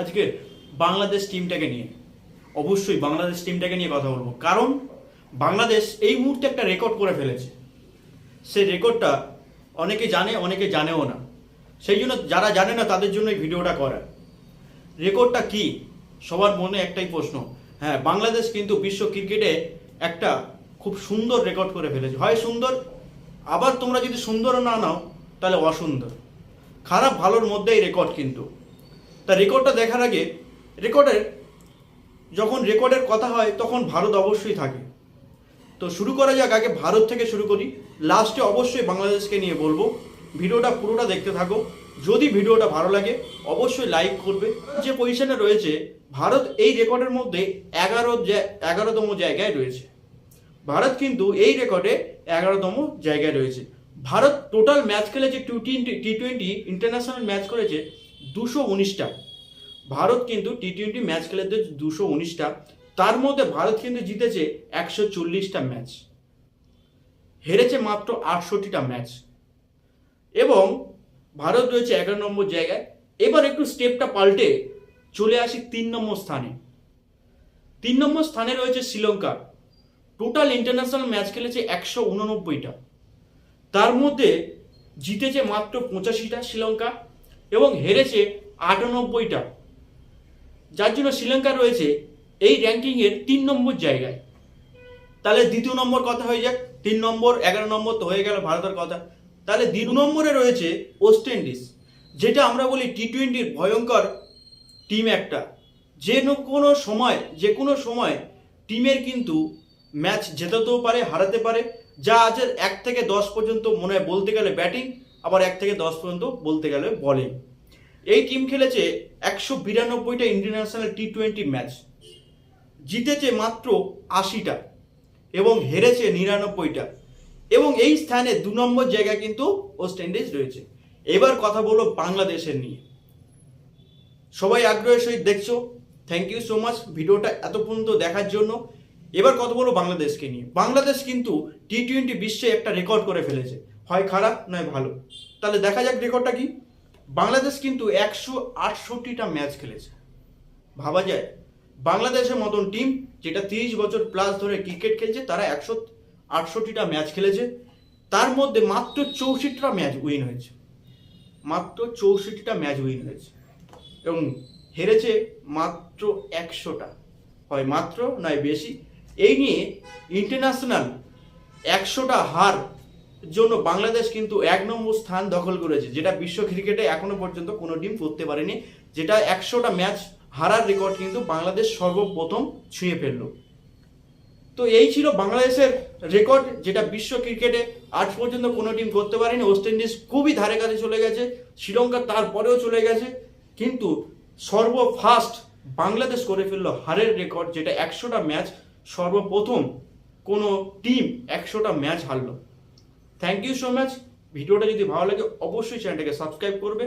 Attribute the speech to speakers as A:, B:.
A: আজকে বাংলাদেশ টিমটাকে নিয়ে, অবশ্যই বাংলাদেশ টিমটাকে নিয়ে কথা বলব। কারণ বাংলাদেশ এই মুহূর্তে একটা রেকর্ড করে ফেলেছে। সেই রেকর্ডটা অনেকে জানে, অনেকে জানেও না। সেই জন্য যারা জানে না, তাদের জন্য এই ভিডিওটা করা। রেকর্ডটা কি? সবার মনে একটাই প্রশ্ন। হ্যাঁ বাংলাদেশ কিন্তু বিশ্ব ক্রিকেটে একটা খুব সুন্দর রেকর্ড করে ফেলেছে। হয় সুন্দর, আবার তোমরা যদি সুন্দর না নাও, তাহলে অসুন্দর। খারাপ ভালোর মধ্যেই রেকর্ড কিন্তু। তা রেকর্ডটা দেখার আগে রেকর্ডের, যখন রেকর্ডের কথা হয়, তখন ভারত অবশ্যই থাকে। তো শুরু করা যাক, আগে ভারত থেকে শুরু করি। লাস্টে অবশ্যই বাংলাদেশকে নিয়ে বলব। ভিডিওটা পুরোটা দেখতে থাকো। যদি ভিডিওটা ভালো লাগে, অবশ্যই লাইক করবে। যে পজিশনে রয়েছে, ভারত এই রেকর্ডের মধ্যে এগারো এগারোতম জায়গায় রয়েছে। ভারত কিন্তু এই রেকর্ডে এগারোতম জায়গায় রয়েছে। ভারত টোটাল ম্যাচ খেলেছে T twenty T twenty international match করেছে দুশো উনিশটা। ভারত কিন্তু টি টোয়েন্টি ম্যাচ খেলেছে দুশো উনিশটা। তার মধ্যে ভারত কিন্তু জিতেছে একশো চল্লিশটা ম্যাচ হেরেছে মাত্র আটষট্টিটা ম্যাচ এবং ভারত রয়েছে এগারো নম্বর জায়গায়। এবার একটু স্টেপটা পাল্টে চলে আসি তিন নম্বর স্থানে। তিন নম্বর স্থানে রয়েছে শ্রীলঙ্কা। টোটাল ইন্টারন্যাশনাল ম্যাচ খেলেছে একশো উননব্বইটা। তার মধ্যে জিতেছে মাত্র পঁচাশিটা শ্রীলঙ্কা। এবং হেরেছে আটানব্বইটা। যার জন্য শ্রীলঙ্কা রয়েছে এই র্যাঙ্কিংয়ের তিন নম্বর জায়গায়। তাহলে দ্বিতীয় নম্বর কথা হয়ে যাক। তিন নম্বর, এগারো নম্বর তো হয়ে গেল ভারতের কথা। তাহলে দ্বিতীয় নম্বরে রয়েছে ওয়েস্ট ইন্ডিজ, যেটা আমরা বলি টি টোয়েন্টির ভয়ঙ্কর টিম একটা। যে কোনো সময়, যে কোনো সময় টিমের কিন্তু ম্যাচ জেতাতেও পারে, হারাতে পারে। যা আজের এক থেকে দশ পর্যন্ত মনে বলতে গেলে ব্যাটিং। আবার এক থেকে দশ পর্যন্ত বলতে গেলে বলিং। এই টিম খেলেছে একশো বিরানব্বইটা ইন্টারন্যাশনাল টি টোয়েন্টি ম্যাচ জিতেছে মাত্র আশিটা এবং হেরেছে নিরানব্বইটা। এবং এই স্থানে দু নম্বর জায়গায় কিন্তু ওয়েস্ট ইন্ডিজ রয়েছে। এবার কথা বলো বাংলাদেশের নিয়ে। সবাই আগ্রহের সহিত দেখছ। থ্যাংক ইউ সো মাচ ভিডিওটা এত পর্যন্ত দেখার জন্য। এবার কথা বলো বাংলাদেশকে নিয়ে। বাংলাদেশ কিন্তু টি টোয়েন্টি বিশ্বে একটা রেকর্ড করে ফেলেছে। হয় খারাপ নয় ভালো। তাহলে দেখা যাক রেকর্ডটা কি। বাংলাদেশ কিন্তু একশো আটষট্টিটা ম্যাচ খেলেছে। ভাবা যায়। বাংলাদেশের মতন টিম যেটা তিরিশ বছর প্লাস ধরে ক্রিকেট খেলছে, তারা একশো আটষট্টিটা ম্যাচ খেলেছে। তার মধ্যে মাত্র চৌষট্টিটা ম্যাচ উইন হয়েছে। মাত্র চৌষট্টিটা ম্যাচ উইন হয়েছে। এবং হেরেছে মাত্র একশোটা। হয় মাত্র নয় বেশি। এই নিয়ে ইন্টারন্যাশনাল একশোটা হার জন্য বাংলাদেশ কিন্তু এক নম্বর স্থান দখল করেছে, যেটা বিশ্ব ক্রিকেটে এখনও পর্যন্ত কোনো টিম করতে পারেনি, যেটা একশোটা ম্যাচ হারার রেকর্ড কিন্তু বাংলাদেশ সর্বপ্রথম ছুঁয়ে ফেলল। তো এই ছিল বাংলাদেশের রেকর্ড, যেটা বিশ্ব ক্রিকেটে আজ পর্যন্ত কোনো টিম করতে পারেনি। ওয়েস্ট ইন্ডিজ খুবই ধারে কাছে চলে গেছে, শ্রীলঙ্কা তারপরেও চলে গেছে, কিন্তু সর্বফার্স্ট বাংলাদেশ করে ফেলল হারের রেকর্ড, যেটা একশোটা ম্যাচ সর্বপ্রথম কোনো টিম একশোটা ম্যাচ হারলো। থ্যাংক ইউ সো মাচ ভিডিওটা যদি ভালো লাগে অবশ্যই চ্যানেলটাকে সাবস্ক্রাইব করবে।